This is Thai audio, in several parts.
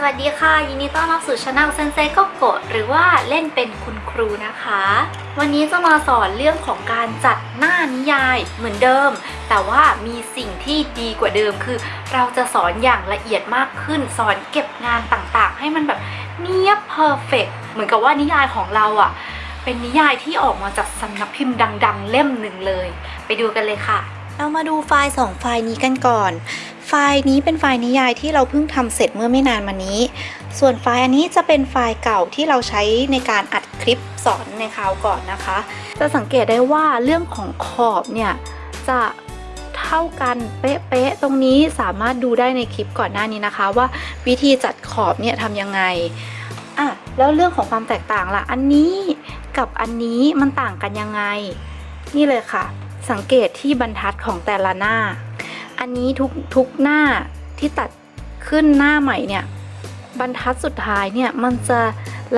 สวัสดีค่ะ ยินดีต้อนรับสู่ช anel เซนเซโกโกะหรือว่าเล่นเป็นคุณครูนะคะ วันนี้จะมาสอนเรื่องของการจัดหน้านิยายเหมือนเดิม แต่ว่ามีสิ่งที่ดีกว่าเดิมคือ เราจะสอนอย่างละเอียดมากขึ้น สอนเก็บงานต่างๆ ให้มันแบบเนียบเพอร์เฟกเหมือนกับว่านิยายของเราอะ่ะ เป็นนิยายที่ออกมาจากสำนักพิมพ์ดัง ๆ เล่มหนึ่งเลย ไปดูกันเลยค่ะ เรามาดูไฟล์สองไฟล์นี้กันก่อน ไฟล์นี้เป็นไฟล์นิยายที่เราเพิ่งทำเสร็จเมื่อไม่นานมานี้ ส่วนไฟล์อันนี้จะเป็นไฟล์เก่าที่เราใช้ในการอัดคลิปสอนในคราวก่อนนะคะ จะสังเกตได้ว่าเรื่องของขอบเนี่ยจะเท่ากันเป๊ะๆตรงนี้สามารถดูได้ในคลิปก่อนหน้านี้นะคะ ว่าวิธีจัดขอบเนี่ยทำยังไงอะแล้วเรื่องของความแตกต่างล่ะ อันนี้กับอันนี้มันต่างกันยังไง นี่เลยค่ะ สังเกตที่บรรทัดของแต่ละหน้า อันนี้ทุกทุกหน้าที่ตัดขึ้นหน้าใหม่เนี่ยบรรทัดสุดท้ายเนี่ยมันจะ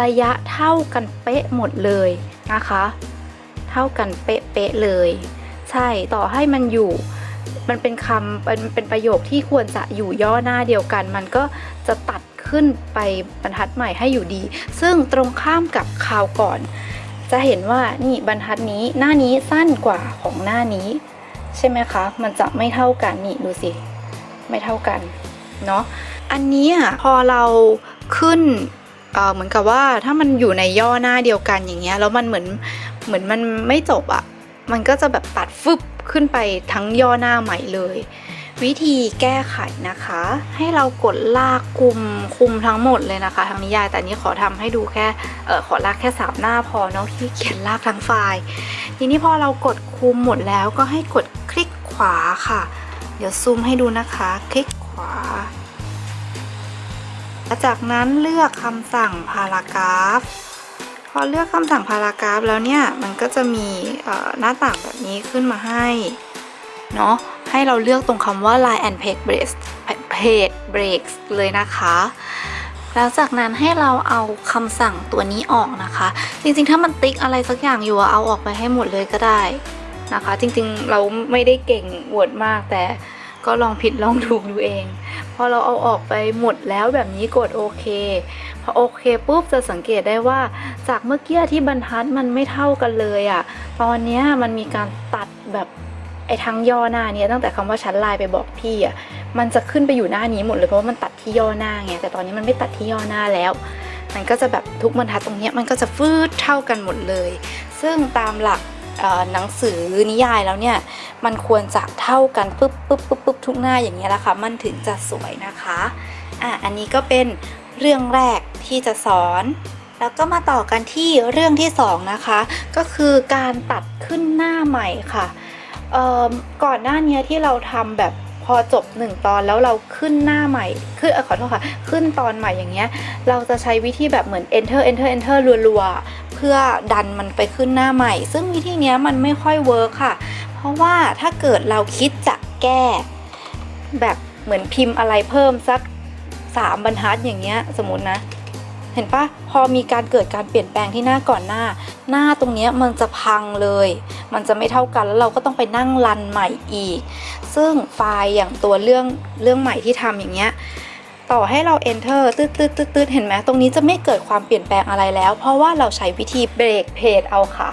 ระยะเท่ากันเป๊ะหมดเลยนะคะ เท่ากันเป๊ะๆเลย ใช่ต่อให้มันอยู่มันเป็นคำเป็นเป็นประโยคที่ควรจะอยู่ย่อหน้าเดียวกัน มันก็จะตัดขึ้นไปบรรทัดใหม่ให้อยู่ดี ซึ่งตรงข้ามกับคราวก่อน จะเห็นว่านี่บรรทัดนี้หน้านี้สั้นกว่าของหน้านี้ ใช่ไหมคะ มันจะไม่เท่ากันนี่ดูสิ ไม่เท่ากันเนาะอันนี้พอเราขึ้นเอ่อเหมือนกับว่าถ้ามันอยู่ในย่อหน้าเดียวกันอย่างเงี้ยแล้วมันเหมือนเหมือนมันไม่จบอะ่ะมันก็จะแบบตัดฟึบขึ้นไปทั้งย่อหน้าใหม่เลย วิธีแก้ไขนะคะ ให้เรากดลากคุมคุมทั้งหมดเลยนะคะทั้งนิยายแต่นี้ขอทำให้ดูแค่เออขอลากแค่สามหน้าพอเนาะที่เขียนลากทั้งไฟล์ ทีนี้พอเรากดคุมหมดแล้วก็ให้กดคลิกขวาค่ะ เดี๋ยวซูมให้ดูนะคะ คลิกขวาและจากนั้นเลือกคำสั่งพารากราฟ พอเลือกคำสั่งพารากราฟแล้วเนี่ยมันก็จะมีหน้าต่างแบบนี้ขึ้นมาให้เนาะ ให้เราเลือกตรงคำว่า line and page breaks page breaks เลยนะคะแล้วจากนั้นให้เราเอาคำสั่งตัวนี้ออกนะคะ จริงๆ ถ้ามันติ๊กอะไรสักอย่างอยู่เอาออกไปให้หมดเลยก็ได้นะคะ จริงๆ เราไม่ได้เก่ง Word มากแต่ก็ลองผิดลองถูกดูเอง พอเราเอาออกไปหมดแล้วแบบนี้กดโอเค พอโอเคปุ๊บจะสังเกตได้ว่า จากเมื่อกี้ที่บรรทัดมันไม่เท่ากันเลยอะตอนนี้มันมีการตัดแบบ ไอ้ทั้งย่อหน้าเนี้ยตั้งแต่คำว่าชั้นลน์ไปบอกพี่อะมันจะขึ้นไปอยู่หน้านี้หมดเลยเพราะว่ามันตัดที่ย่อหน้าไงแต่ตอนนี้มันไม่ตัดที่ย่อหน้าแล้ว มันก็จะแบบทุกบรรทัดตรงนี้มันก็จะฟืดเท่ากันหมดเลย ซึ่งตามหลักหนังสือนิยายแล้วเนี่ยมันควรจะเท่ากันปุ๊บปุ๊บปุ๊บปุ๊บทุกหน้าอย่างเงี้ยแหละค่ะมันถึงจะสวยนะคะอะอันนี้ก็เป็นเรื่องแรกที่จะสอน แล้วก็มาต่อกันที่เรื่องที่สองนะคะก็คือการตัดขึ้นหน้าใหม่ค่ะ ก่อนหน้านี้ที่เราทำแบบพอจบหนึ่งตอนแล้วเราขึ้นหน้าใหม่ขึ้นอขอโทษค่ะ ขึ้นตอนใหม่อย่างเงี้ย เราจะใช้วิธีแบบเหมือน enter enter enter รัวๆ เพื่อดันมันไปขึ้นหน้าใหม่ ซึ่งวิธีเนี้ยมันไม่ค่อยเวิร์คค่ะ เพราะว่าถ้าเกิดเราคิดจะแก้ แบบเหมือนพิมพ์อะไรเพิ่มสักสามบรรทัดอย่างเงี้ยสมมตินะ เห็นปะพอมีการเกิดการเปลี่ยนแปลงที่หน้าก่อนหน้า หน้าตรงนี้มันจะพังเลย มันจะไม่เท่ากันแล้วเราก็ต้องไปนั่งรันใหม่อีก ซึ่งไฟล์อย่างตัวเรื่องเรื่องใหม่ที่ทำอย่างเงี้ยต่อให้เรา enter ตืดตืดตืดตืดเห็นไหมตรงนี้จะไม่เกิดความเปลี่ยนแปลงอะไรแล้ว เพราะว่าเราใช้วิธีเบรกเพจเอาค่ะ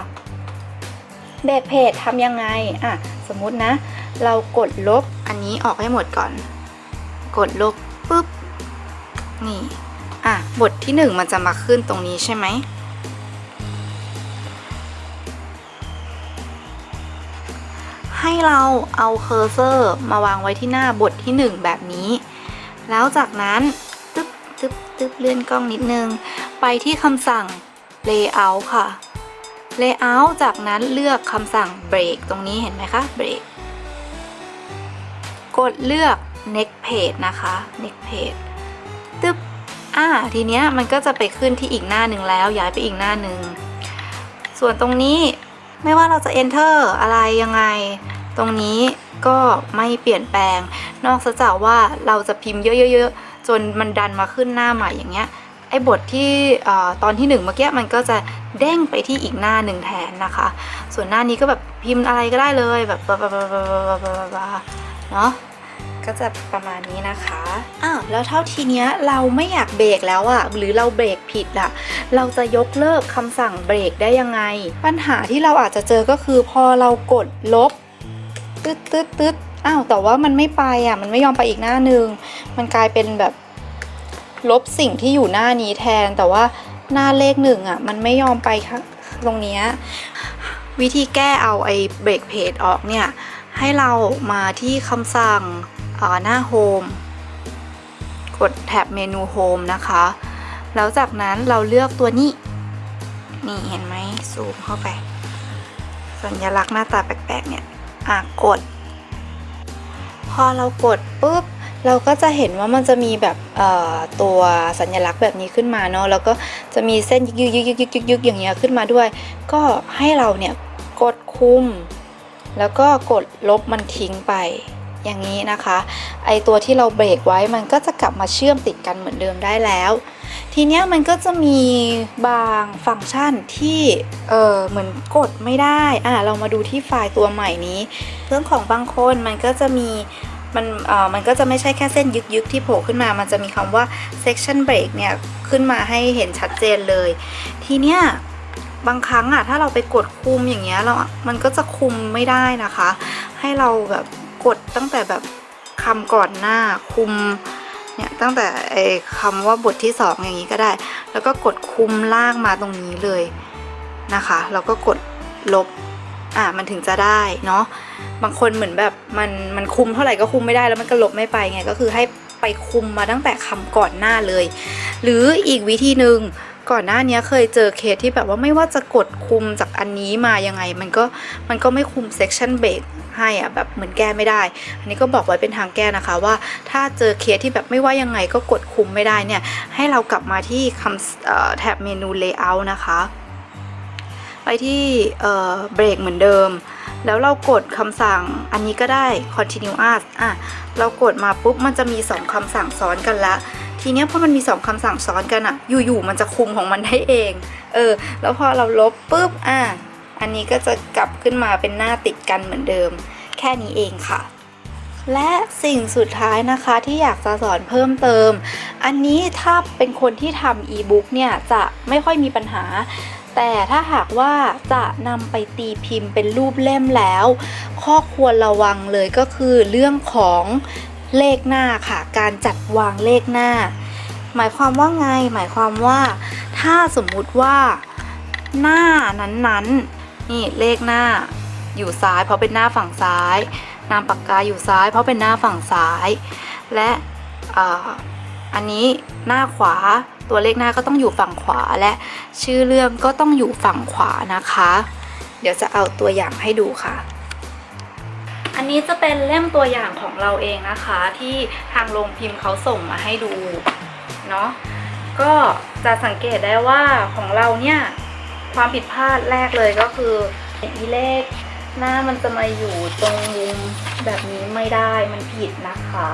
เบรกเพจทำยังไงอะสมมุตินะ เรากดลบอันนี้ออกให้หมดก่อน กดลบปุ๊บนี่ อะบทที่หนึ่งมันจะมาขึ้นตรงนี้ใช่ไหม ให้เราเอาเคอร์เซอร์มาวางไว้ที่หน้าบทที่หนึ่งแบบนี้ แล้วจากนั้นตึ๊บตึ๊บตึ๊บเลื่อนกล้องนิดนึง ไปที่คำสั่ง layout ค่ะ layout จากนั้นเลือกคำสั่ง break ตรงนี้เห็นไหมคะ break กดเลือก next page นะคะ next page ตึ๊บ อ่าทีเนี้ยมันก็จะไปขึ้นที่อีกหน้าหนึ่งแล้วย้ายไปอีกหน้าหนึ่งส่วนตรงนี้ไม่ว่าเราจะ enter อะไรยังไง ตรงนี้ก็ไม่เปลี่ยนแปลง นอกจากว่าเราจะพิมพ์เยอะๆจนมันดันมาขึ้นหน้าใหม่อย่างเงี้ยไอ้บทที่ตอนที่หนึ่งเมื่อกี้มันก็จะเด้งไปที่อีกหน้าหนึ่งแทนนะคะ ส่วนหน้านี้ก็แบบพิมพ์อะไรก็ได้เลยแบบเนาะ ก็จะประมาณนี้นะคะอ้าวแล้วเท่าทีเนี้ยเราไม่อยากเบรกแล้วอะหรือเราเบรกผิดอะเราจะยกเลิกคำสั่งเบรกได้ยังไง ปัญหาที่เราอาจจะเจอก็คือพอเรากดลบตึ๊ดตึ๊ดตึ๊ดอ้าวแต่ว่ามันไม่ไปอะมันไม่ยอมไปอีกหน้าหนึ่งมันกลายเป็นแบบลบสิ่งที่อยู่หน้านี้แทน แต่ว่าหน้าเลขหนึ่งอะมันไม่ยอมไปข้างตรงนี้วิธีแก้เอาไอ้เบรกเพจออกเนี่ยให้เรามาที่คำสั่ง หน้าโฮมกดแท็บเมนูโฮมนะคะ แล้วจากนั้นเราเลือกตัวนี้ นี่เห็นไหมซูมเข้าไป สัญลักษณ์หน้าตาแปลกๆเนี่ยอะกด พอเรากดปุ๊บเราก็จะเห็นว่ามันจะมีแบบเอ่อตัวสัญลักษณ์แบบนี้ขึ้นมาเนาะแล้วก็จะมีเส้นยึกยึกยึกยึกยึกยึกอย่างเงี้ยขึ้นมาด้วย ก็ให้เราเนี่ยกดคุม แล้วก็กดลบมันทิ้งไป อย่างนี้นะคะ ไอตัวที่เราเบรกไว้มันก็จะกลับมาเชื่อมติดกันเหมือนเดิมได้แล้ว ทีเนี้ยมันก็จะมีบางฟังก์ชันที่เออเหมือนกดไม่ได้อะเรามาดูที่ไฟล์ตัวใหม่นี้เรื่องของบางคนมันก็จะมีมันเอ่อมันก็จะไม่ใช่แค่เส้นยึกยึกๆที่โผล่ขึ้นมา มันจะมีคำว่า section break เนี่ย ขึ้นมาให้เห็นชัดเจนเลย ทีเนี้ยบางครั้งอะถ้าเราไปกดคุมอย่างเงี้ยเรา มันก็จะคุมไม่ได้นะคะ ให้เราแบบ ตั้งแต่แบบคำก่อนหน้าคุมเนี่ยตั้งแต่ไอ้คำว่าบทที่สองอย่างนี้ก็ได้ แล้วก็กดคุมลากมาตรงนี้เลยนะคะแล้วก็กดลบอะมันถึงจะได้เนาะบางคนเหมือนแบบมันมันคุมเท่าไหร่ก็คุมไม่ได้แล้วมันก็ลบไม่ไปไงก็คือให้ไปคุมมาตั้งแต่คำก่อนหน้าเลย หรืออีกวิธีหนึ่ง ก่อนหน้านี้เคยเจอเคสที่แบบว่าไม่ว่าจะกดคุมจากอันนี้มายังไง มันก็มันก็ไม่คุม section break ให้อะแบบเหมือนแก้ไม่ได้ อันนี้ก็บอกไว้เป็นทางแก้นะคะว่าถ้าเจอเคสที่แบบไม่ว่ายังไงก็กดคุมไม่ได้เนี่ย ให้เรากลับมาที่คำแท็บเมนู layout นะคะไปที่เบรกเหมือนเดิม แล้วเรากดคำสั่งอันนี้ก็ได้ continuous อะ เรากดมาปุ๊บ มันจะมี 2คำสั่งซ้อนกันละ ทีเนี้ยพอมันมี 2คำสั่งซ้อนกันอะอยู่ๆมันจะคุมของมันได้เอง เออ แล้วพอเราลบปุ๊บอะอันนี้ก็จะกลับขึ้นมาเป็นหน้าติดกันเหมือนเดิม แค่นี้เองค่ะ และสิ่งสุดท้ายนะคะที่อยากจะสอนเพิ่มเติม อันนี้ถ้าเป็นคนที่ทำอีบุ๊กเนี่ยจะไม่ค่อยมีปัญหา แต่ถ้าหากว่าจะนำไปตีพิมพ์เป็นรูปเล่มแล้ว ข้อควรระวังเลยก็คือเรื่องของ เลขหน้าค่ะ การจัดวางเลขหน้า หมายความว่าไง หมายความว่า ถ้าสมมุติว่าหน้านั้นๆนี่เลขหน้าอยู่ซ้ายเพราะเป็นหน้าฝั่งซ้าย นามปากกาอยู่ซ้ายเพราะเป็นหน้าฝั่งซ้าย และอันนี้หน้าขวาตัวเลขหน้าก็ต้องอยู่ฝั่งขวาและชื่อเรื่องก็ต้องอยู่ฝั่งขวานะคะ เดี๋ยวจะเอาตัวอย่างให้ดูค่ะ นี้จะเป็นเล่มตัวอย่างของเราเองนะคะ ที่ทางโรงพิมพ์เขาส่งมาให้ดูเนาะก็จะสังเกตได้ว่าของเราเนี่ยความผิดพลาดแรกเลยก็คืออีเลขหน้ามันจะมาอยู่ตรงมุมแบบนี้ไม่ได้มันผิดนะคะ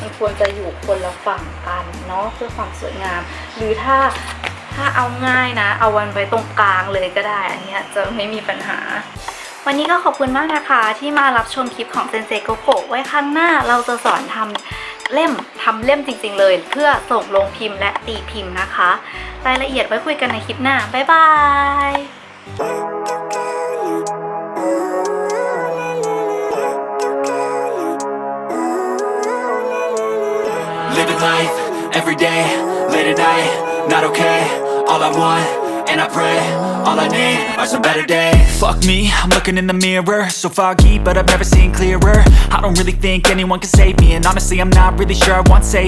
มันควรจะอยู่คนละฝั่งกันเนาะเพื่อความสวยงาม หรือถ้าถ้าเอาง่ายนะ เอาวันไว้ตรงกลางเลยก็ได้ อันเนี้ยจะไม่มีปัญหา วันนี้ก็ขอบคุณมากนะคะที่มารับชมคลิปของเซนเซโกโกไว้ครั้งหน้าเราจะสอนทำเล่มทำเล่มจริง ๆ เลย เพื่อส่งลงพิมพ์และตีพิมพ์นะคะ รายละเอียดไว้คุยกันในคลิปหน้า บ๊ายบาย Living life every day, late at night, not okay. All I want, and I pray, all I need are some better days. Fuck me, I'm looking in the mirror, so foggy, but I've never seen clearer. I don't really think anyone can save me, and honestly, I'm not really sure I want saving.